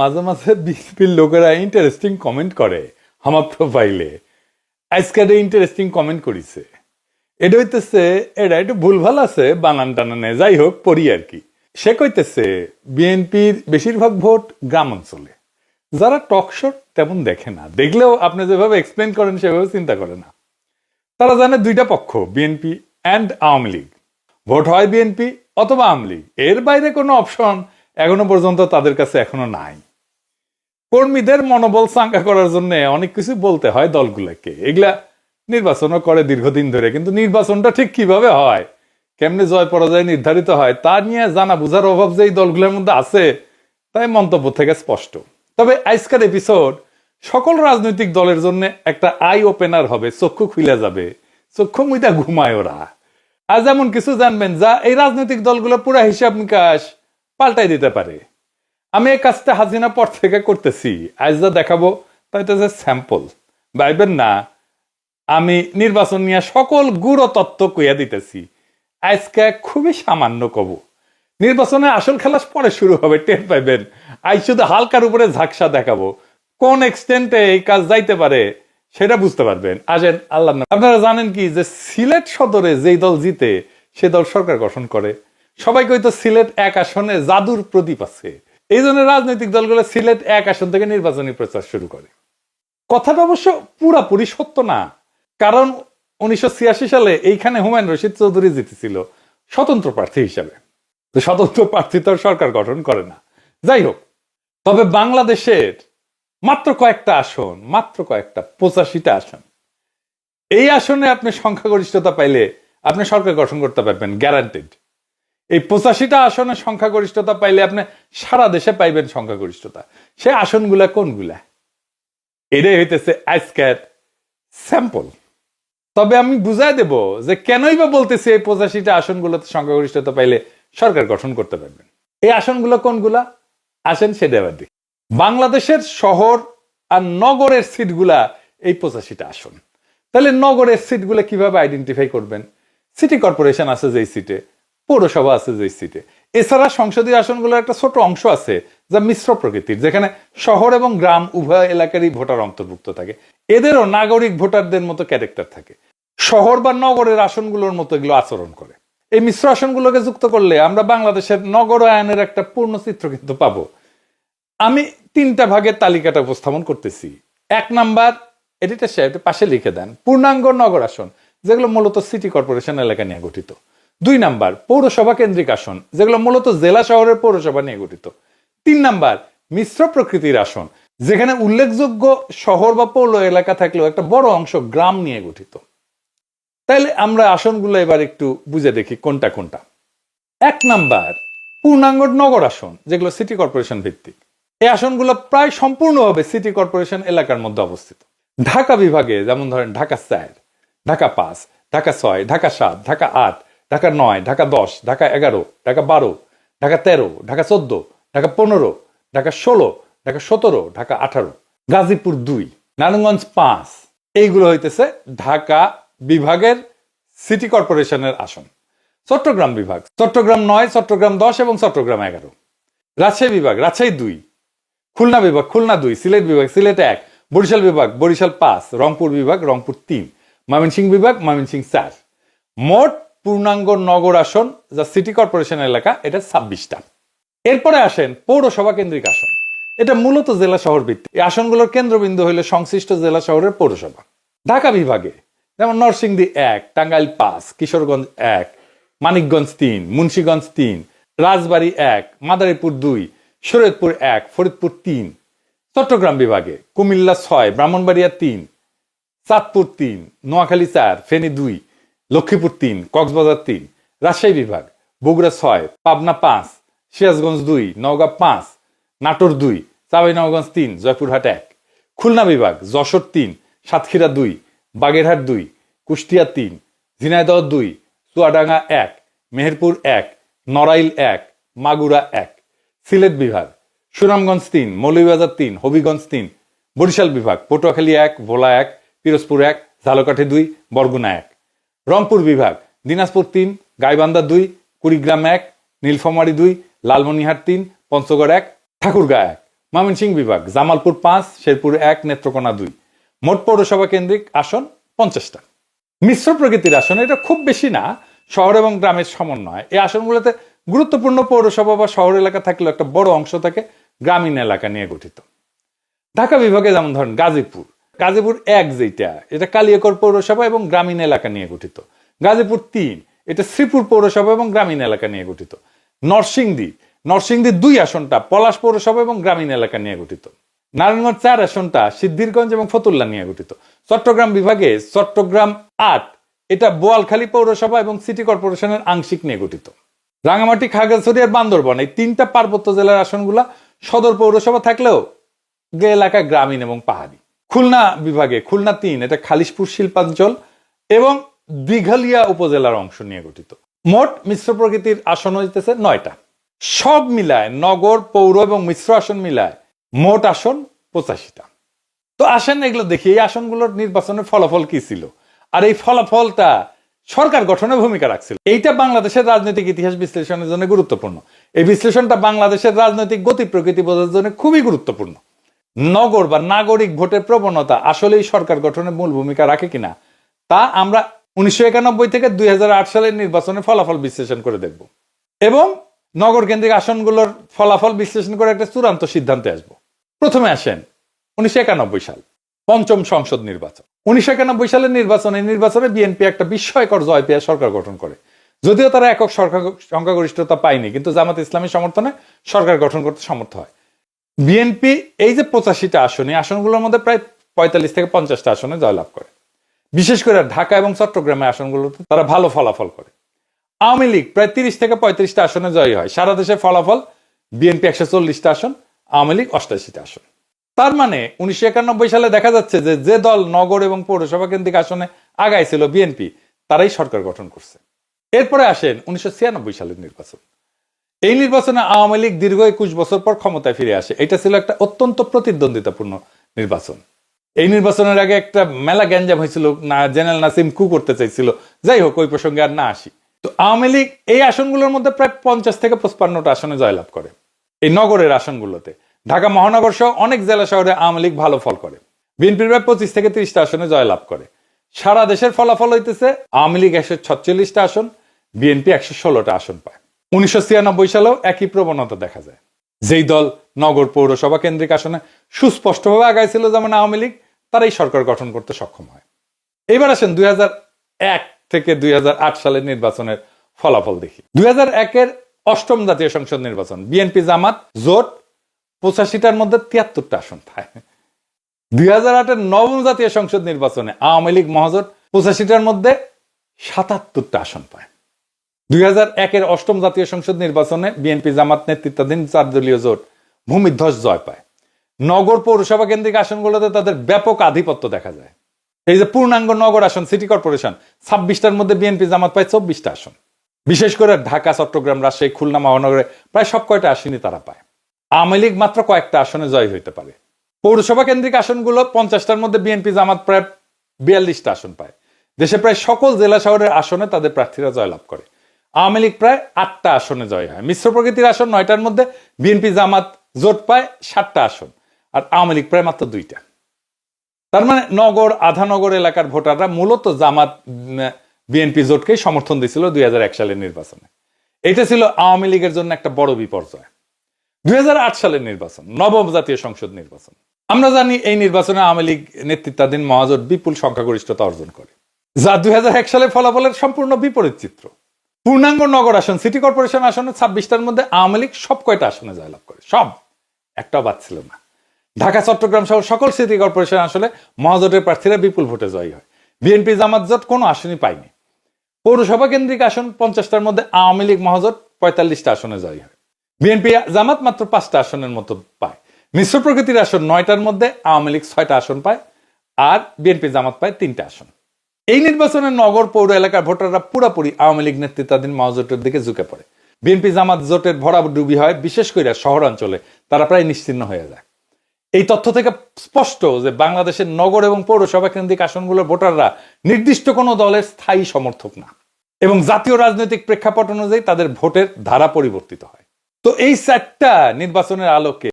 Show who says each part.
Speaker 1: মাঝে মাঝে বিএনপির লোকেরা ইন্টারেস্টিং কমেন্ট করে আমার প্রোফাইলে আজকের ইন্টারেস্টিং কমেন্ট করিছে। এটা হইতেছে, এটা একটু ভুলভাল আছে, বানান টানানে, যাই হোক, পড়ি আর কি। সে কইতেছে বিএনপির বেশিরভাগ ভোট গ্রাম অঞ্চলে। যারা টক শো তেমন দেখে না। দেখলেও আপনি যেভাবে এক্সপ্লেন করেন, সেভাবে চিন্তা করে না। তারা জানে দুইটা পক্ষ BNP and Awami League. Vote হয় বিএনপি অথবা আওয়ামী লীগ। এর বাইরে কোনো অপশন এখনও পর্যন্ত তাদের কাছে এখনও নাই। কর্মীদের মনোবল চাঙ্গা করার জন্য অনেক কিছু বলতে হয় দলগুলোকে। এগুলা নির্বাচনও করে দীর্ঘদিন ধরে, কিন্তু নির্বাচনটা ঠিক কীভাবে হয়, কেমনে জয় পরাজয় নির্ধারিত হয়, তা নিয়ে জানা বুঝার অভাব যে এই দলগুলোর মধ্যে আছে, তাই মন্তব্য থেকে স্পষ্ট। তবে আজকের এপিসোড সকল রাজনৈতিক দলের জন্য একটা আই ওপেনার হবে, চক্ষু খুলে যাবে, চক্ষু মুইটা ঘুমায় ওরা। আজ এমন কিছু জানবেন, যা এই রাজনৈতিক দলগুলো পুরা হিসাব নিকাশ পাল্টাই দিতে পারে। আমি এই কাজটা হাজিনা পর থেকে করতেছি। আজ যা দেখাবো তা হচ্ছে স্যাম্পল ভাইবেন না, আমি নির্বাচন নিয়ে সকল গুড় তত্ত্ব কইয়া দিতেছি। আজকে খুবই সামান্য কব। নির্বাচনে আসল খেলা পরে শুরু হবে, টের পাইবেন। আজ শুধু হালকার উপরে ঝাকসা দেখাবো। কোন এক্সটেন্টে এই কাজ যাইতে পারে, সেটা বুঝতে পারবেন। আসেন, আল্লাহ আপনারা জানেন কি? যে সিলেট সদরে যেই দল জিতে, সে দল সরকার গঠন করে। সবাই কইতো সিলেট এক আসনে জাদুর প্রদীপ আছে। এই জন্য রাজনৈতিক দলগুলো সিলেট এক আসন থেকে নির্বাচনী প্রচার শুরু করে। কথাটা অবশ্য পুরাপুরি সত্য না। কারণ উনিশশো ছিয়াশি সালে এইখানে হুমায়ুন রশিদ চৌধুরী জিতেছিল স্বতন্ত্র প্রার্থী হিসাবে। স্বতন্ত্র প্রার্থী তো সরকার গঠন করে না। যাই হোক, তবে বাংলাদেশের মাত্র কয়েকটা আসন, মাত্র কয়েকটা পঁচাশিটা আসন। এই আসনে আপনি সংখ্যাগরিষ্ঠতা পাইলে আপনি সরকার গঠন করতে পারবেন গ্যারান্টেড এই পঁচাশিটা আসনে সংখ্যাগরিষ্ঠতা পাইলে আপনি সারা দেশে পাইবেন সংখ্যাগরিষ্ঠতা। সে আসনগুলা কোনগুলা? এটাই হইতেছে আজকের স্যাম্পল। তবে আমি বুঝাই দেব যে কেনই বা বলতেছি এই পঁচাশিটা আসনগুলোতে সংখ্যাগরিষ্ঠতা পাইলে সরকার গঠন করতে পারবেন। এই আসনগুলো কোনগুলা? আসেন সেটা এবার দেখি। বাংলাদেশের শহর আর নগরের সিটগুলা এই পঁচাশিটা আসন। তাহলে নগরের সিটগুলো কীভাবে আইডেন্টিফাই করবেন? সিটি কর্পোরেশন আছে যেই সিটে পৌরসভা আছে যেই সিটে। এছাড়া সংসদীয় আসনগুলোর একটা ছোট অংশ আছে, যা মিশ্র প্রকৃতির, যেখানে শহর এবং গ্রাম উভয় এলাকারই ভোটার অন্তর্ভুক্ত থাকে। এদেরও নাগরিক ভোটারদের মতো ক্যারেক্টার থাকে। শহর বা নগরের আসনগুলোর মতো এগুলো আচরণ করে। এই মিশ্র আসনগুলোকে যুক্ত করলে আমরা বাংলাদেশের নগরায়নের একটা পূর্ণ চিত্র কিন্তু পাবো। আমি তিনটা ভাগের তালিকাটা উপস্থাপন করতেছি। এক নাম্বার এডিটার সাহেব পাশে লিখে দেন, পূর্ণাঙ্গ নগর আসন, যেগুলো মূলত সিটি কর্পোরেশন এলাকা নিয়ে গঠিত। দুই নাম্বার, পৌরসভা কেন্দ্রিক আসন, যেগুলো মূলত জেলা শহরের পৌরসভা নিয়ে গঠিত। তিন নাম্বার, মিশ্র প্রকৃতির আসন, যেখানে উল্লেখযোগ্য শহর বা পৌর এলাকা থাকলেও একটা বড় অংশ গ্রাম নিয়ে গঠিত। তাইলে আমরা আসনগুলো এবার একটু বুঝে দেখি কোনটা কোনটা। এক নাম্বার, পূর্ণাঙ্গ নগর আসন, যেগুলো সিটি কর্পোরেশন ভিত্তিক। এই আসনগুলো প্রায় সম্পূর্ণভাবে সিটি কর্পোরেশন এলাকার মধ্যে অবস্থিত। ঢাকা বিভাগে, যেমন ধরেন ঢাকা চার, ঢাকা পাঁচ, ঢাকা ছয়, ঢাকা সাত, ঢাকা আট ঢাকা নয়, ঢাকা দশ, ঢাকা এগারো, ঢাকা বারো, ঢাকা তেরো, ঢাকা চোদ্দ, ঢাকা পনেরো, ঢাকা ষোলো, ঢাকা সতেরো, ঢাকা আঠারো। গাজীপুর দুই, নারায়ণগঞ্জ পাঁচ। এইগুলো হইতেছে ঢাকা বিভাগের সিটি কর্পোরেশনের আসন। চট্টগ্রাম বিভাগ, চট্টগ্রাম নয়, চট্টগ্রাম দশ এবং চট্টগ্রাম এগারো। রাজশাহী বিভাগ, রাজশাহী দুই। খুলনা বিভাগ, খুলনা দুই, সিলেট বিভাগ, সিলেট এক। বরিশাল বিভাগ, বরিশাল পাঁচ। রংপুর বিভাগ, রংপুর তিন। ময়মনসিংহ বিভাগ, ময়মনসিংহ চার। মোট পূর্ণাঙ্গ নগর আসন, যা সিটি কর্পোরেশন এলাকা, এটা ছাব্বিশটা। এরপরে আসেন পৌরসভা কেন্দ্রিক আসন। এটা মূলত জেলা শহর ভিত্তিক এই আসনগুলোর কেন্দ্রবিন্দু হইল সংশ্লিষ্ট জেলা শহরের পৌরসভা। ঢাকা বিভাগে, যেমন নরসিংদী এক, টাঙ্গাইল পাঁচ, কিশোরগঞ্জ এক, মানিকগঞ্জ তিন, মুন্সীগঞ্জ তিন, রাজবাড়ী এক, মাদারীপুর দুই, শরীয়তপুর এক, ফরিদপুর তিন। চট্টগ্রাম বিভাগে, কুমিল্লা ছয়, ব্রাহ্মণবাড়িয়া তিন, চাঁদপুর তিন, নোয়াখালী চার, ফেনী দুই লক্ষ্মীপুর তিন, কক্সবাজার তিন, রাজশাহী বিভাগ, বগুড়া ছয়, পাবনা পাঁচ, সিরাজগঞ্জ দুই, নওগাঁ পাঁচ, নাটোর দুই চাঁপাইনবাবগঞ্জ তিন, জয়পুরহাট এক। খুলনা বিভাগ, যশোর তিন, সাতক্ষীরা দুই, বাগেরহাট দুই, কুষ্টিয়া তিন, ঝিনাইদহ দুই, চুয়াডাঙ্গা এক, মেহেরপুর এক, নড়াইল এক, মাগুরা এক। সিলেট বিভাগ, সুনামগঞ্জ তিন, মৌলভীবাজার তিন, হবিগঞ্জ তিন। বরিশাল বিভাগ, পটুয়াখালী এক, ভোলা এক, পিরোজপুর এক, ঝালকাঠি দুই, বরগুনা এক। রংপুর বিভাগ, দিনাজপুর তিন, গাইবান্ধা দুই, কুড়িগ্রাম এক, নীলফামারী দুই লালমনিহাট তিন, পঞ্চগড় এক, ঠাকুরগাঁ এক। ময়মনসিংহ বিভাগ, জামালপুর পাঁচ, শেরপুর এক, নেত্রকোনা দুই। মোট পৌরসভা কেন্দ্রিক আসন পঞ্চাশটা। মিশ্র প্রকৃতির আসন, এটা খুব বেশি না, শহর এবং গ্রামের সমন্বয়। এই আসনগুলোতে গুরুত্বপূর্ণ পৌরসভা বা শহর এলাকা থাকলেও একটা বড় অংশ থাকে গ্রামীণ এলাকা নিয়ে গঠিত। ঢাকা বিভাগে যেমন ধরেন গাজীপুর গাজীপুর এক যেটা এটা কালিয়াকর পৌরসভা এবং গ্রামীণ এলাকা নিয়ে গঠিত। গাজীপুর তিন, এটা শ্রীপুর পৌরসভা এবং গ্রামীণ এলাকা নিয়ে গঠিত। নরসিংদী নরসিংদী দুই আসনটা পলাশ পৌরসভা এবং গ্রামীণ এলাকা নিয়ে গঠিত। নারায়ণগঞ্জ চার আসনটা সিদ্ধিরগঞ্জ এবং ফতুল্লা নিয়ে গঠিত। চট্টগ্রাম বিভাগে চট্টগ্রাম আট, এটা বোয়ালখালী পৌরসভা এবং সিটি কর্পোরেশনের আংশিক নিয়ে গঠিত। রাঙামাটি, খাগড়াছড়ি আর বান্দরবন, এই তিনটা পার্বত্য জেলার আসনগুলা সদর পৌরসভা থাকলেও এলাকা গ্রামীণ এবং পাহাড়ি। খুলনা বিভাগে, খুলনা তিন, এটা খালিশপুর শিল্পাঞ্চল এবং দিঘালিয়া উপজেলার অংশ নিয়ে গঠিত। মোট মিশ্র প্রকৃতির আসন হইতেছে নয়টা। সব মিলায়, নগর, পৌর এবং মিশ্র আসন মিলায় মোট আসন পঁচাশিটা। তো আসেন এগুলো দেখি, এই আসনগুলোর নির্বাচনের ফলাফল কি ছিল? আর এই ফলাফলটা সরকার গঠনে ভূমিকা রাখছিল। এইটা বাংলাদেশের রাজনৈতিক ইতিহাস বিশ্লেষণের জন্য গুরুত্বপূর্ণ। এই বিশ্লেষণটা বাংলাদেশের রাজনৈতিক গতি প্রকৃতি বোঝার জন্য খুবই গুরুত্বপূর্ণ। নগর বা নাগরিক ভোটের প্রবণতা আসলেই সরকার গঠনে মূল ভূমিকা রাখে কিনা, তা আমরা উনিশশো একানব্বই থেকে দুই হাজার আট সালের নির্বাচনের ফলাফল বিশ্লেষণ করে দেখব এবং নগর কেন্দ্রিক আসনগুলোর ফলাফল বিশ্লেষণ করে একটা চূড়ান্ত সিদ্ধান্তে আসব। প্রথমে আসেন উনিশশো একানব্বই সাল, পঞ্চম সংসদ নির্বাচন। উনিশশো একানব্বই সালের নির্বাচন নির্বাচনে বিএনপি একটা বিস্ময়কর জয় পেয়ে সরকার গঠন করে। যদিও তারা একক সরকার সংখ্যাগরিষ্ঠতা পায়নি, কিন্তু জামাত ইসলামী সমর্থনে সরকার গঠন করতে সমর্থ হয়। বিএনপি এই যে পঁচাশিটা আসন আসনগুলোর মধ্যে প্রায় পঁয়তাল্লিশ থেকে পঞ্চাশটা আসনে জয়লাভ করে। বিশেষ করে ঢাকা এবং চট্টগ্রামের আসনগুলোতে তারা ভালো ফলাফল করে। আওয়ামী লীগ প্রায় তিরিশ থেকে পঁয়ত্রিশটা আসনে জয়ী হয়। সারা দেশে ফলাফল বিএনপি একশো চল্লিশটা আসন, আওয়ামী লীগ অষ্টাশিটা আসন। তার মানে উনিশশো একানব্বই সালে দেখা যাচ্ছে যে যে দল নগর এবং পৌরসভা কেন্দ্রিক আসনে আগাই ছিল বিএনপি তারাই সরকার গঠন করছে। এরপরে আসেন উনিশশো ছিয়ানব্বই সালের নির্বাচন। এই নির্বাচনে আওয়ামী লীগ দীর্ঘ একুশ বছর পর ক্ষমতায় ফিরে আসে। এটা ছিল একটা অত্যন্ত প্রতিদ্বন্দ্বিতাপূর্ণ নির্বাচন। এই নির্বাচনের আগে একটা মেলা গ্যাঞ্জাম হয়েছিল, না, জেনারেল নাসিম কু করতে চাইছিল। যাই হোক, ওই প্রসঙ্গে আর না আসি। তো আওয়ামী লীগ এই আসনগুলোর মধ্যে প্রায় পঞ্চাশ থেকে পঁচপান্নটা আসনে জয়লাভ করে। এই নগরের আসনগুলোতে। ঢাকা মহানগর সহ অনেক জেলা শহরে আওয়ামী লীগ ভালো ফল করে। বিএনপির প্রায় পঁচিশ থেকে তিরিশটা আসনে জয়লাভ করে। সারা দেশের ফলাফল হইতেছে, আওয়ামী লীগ একশো ছচল্লিশটা আসন, বিএনপি একশো ষোলোটা আসন পায়। উনিশশো ছিয়ানব্বই সালেও একই প্রবণতা দেখা যায়। যেই দল নগর পৌরসভা কেন্দ্রিক আসনে সুস্পষ্টভাবে আগাইছিল যেমন আওয়ামী লীগ, তারাই সরকার গঠন করতে সক্ষম হয়। এবার আসেন দুই এক থেকে দুই আট সালের নির্বাচনের ফলাফল দেখি। দুই একের অষ্টম জাতীয় সংসদ নির্বাচন, বিএনপি জামাত জোট পঁচাশিটার মধ্যে তিয়াত্তরটা আসন পায়। দুই হাজার আটের নবম জাতীয় সংসদ নির্বাচনে আওয়ামী লীগ মহাজোট পঁচাশিটার মধ্যে সাতাত্তরটা আসন পায়। দুই একের অষ্টম জাতীয় সংসদ নির্বাচনে বিএনপি জামাত নেতৃত্বাধীন চার দলীয় জোট ভূমিধ্বস জয় পায়। নগর পৌরসভা কেন্দ্রিক আসনগুলোতে তাদের ব্যাপক আধিপত্য দেখা যায়। এই যে পূর্ণাঙ্গ নগর আসন, সিটি কর্পোরেশন, ছাব্বিশটার মধ্যে বিএনপি জামাত পায় চব্বিশটা আসন। বিশেষ করে ঢাকা, চট্টগ্রাম, রাজশাহী, খুলনা, মহানগরে প্রায় সব কয়টা আসনই তারা পায়। আওয়ামী লীগ মাত্র কয়েকটা আসনে জয় হইতে পারে। পৌরসভা কেন্দ্রিক আসনগুলো পঞ্চাশটার মধ্যে বিএনপি জামাত প্রায় বিয়াল্লিশটা আসন পায়। দেশে প্রায় সকল জেলা শহরের আসনে তাদের প্রার্থীরা জয়লাভ করে। আওয়ামী লীগ প্রায় আটটা আসনে জয় হয়। মিশ্র প্রকৃতির আসন নয়টার মধ্যে বিএনপি, জামাত, জোট পায় সাতটা আসন। আর আওয়ামী লীগ প্রায় মাত্র দুইটা। তার মানে নগর, আধানগর এলাকার ভোটাররা মূলত জামাত বিএনপি, জোটকেই সমর্থন দিয়েছিল দুই হাজার এক সালের নির্বাচনে। এটা ছিল আওয়ামী লীগের জন্য একটা বড় বিপর্যয়। দুই হাজার আট সালের নির্বাচন, নবম জাতীয় সংসদ নির্বাচন। আমরা জানি এই নির্বাচনে আওয়ামী লীগ নেতৃত্বাধীন মহাজোট বিপুল সংখ্যাগরিষ্ঠতা অর্জন করে। যা দুই হাজার এক সালের ফলাফলের সম্পূর্ণ বিপরীত চিত্র। পূর্ণাঙ্গ নগর আসন সিটি কর্পোরেশন আসনে ছাব্বিশটার মধ্যে আওয়ামী লীগ সব কয়টা আসনে জয়লাভ করে। সব। একটাও বাদ ছিল না। ঢাকা, চট্টগ্রাম সহ সকল সিটি কর্পোরেশন আসলে মহাজোটের প্রার্থীরা বিপুল ভোটে জয়ী হয়। বিএনপি, জামাত জোট কোনো আসনই পায়নি। পৌরসভা কেন্দ্রিক আসন পঞ্চাশটার মধ্যে আওয়ামী লীগ, মহাজোট পঁয়তাল্লিশটা আসনে জয়ী হয়। বিএনপি, জামাত মাত্র পাঁচটা আসনের মতো পায়। মিশ্র প্রকৃতির আসন নয়টার মধ্যে আওয়ামী লীগ ছয়টা আসন পায় আর বিএনপি, জামাত পায় তিনটা আসন। এই নির্বাচনে নগর পৌর এলাকার ভোটাররা পুরোপুরি আওয়ামী লীগ নেতৃত্বাধীন মহাজোটের দিকে ঝুঁকে পড়ে। বিএনপি জামাত জোটের ভরাডুবি হয়, বিশেষ করে শহরাঞ্চলে। তারা প্রায় নিশ্চিন্ন হয়ে যায়। এই তথ্য থেকে স্পষ্ট যে বাংলাদেশের নগর এবং পৌরসভা কেন্দ্রিক আসনগুলোর ভোটাররা নির্দিষ্ট কোনো দলের স্থায়ী সমর্থক না এবং জাতীয় রাজনৈতিক প্রেক্ষাপট অনুযায়ী তাদের ভোটের ধারা পরিবর্তিত হয়। তো এই চারটা নির্বাচনের আলোকে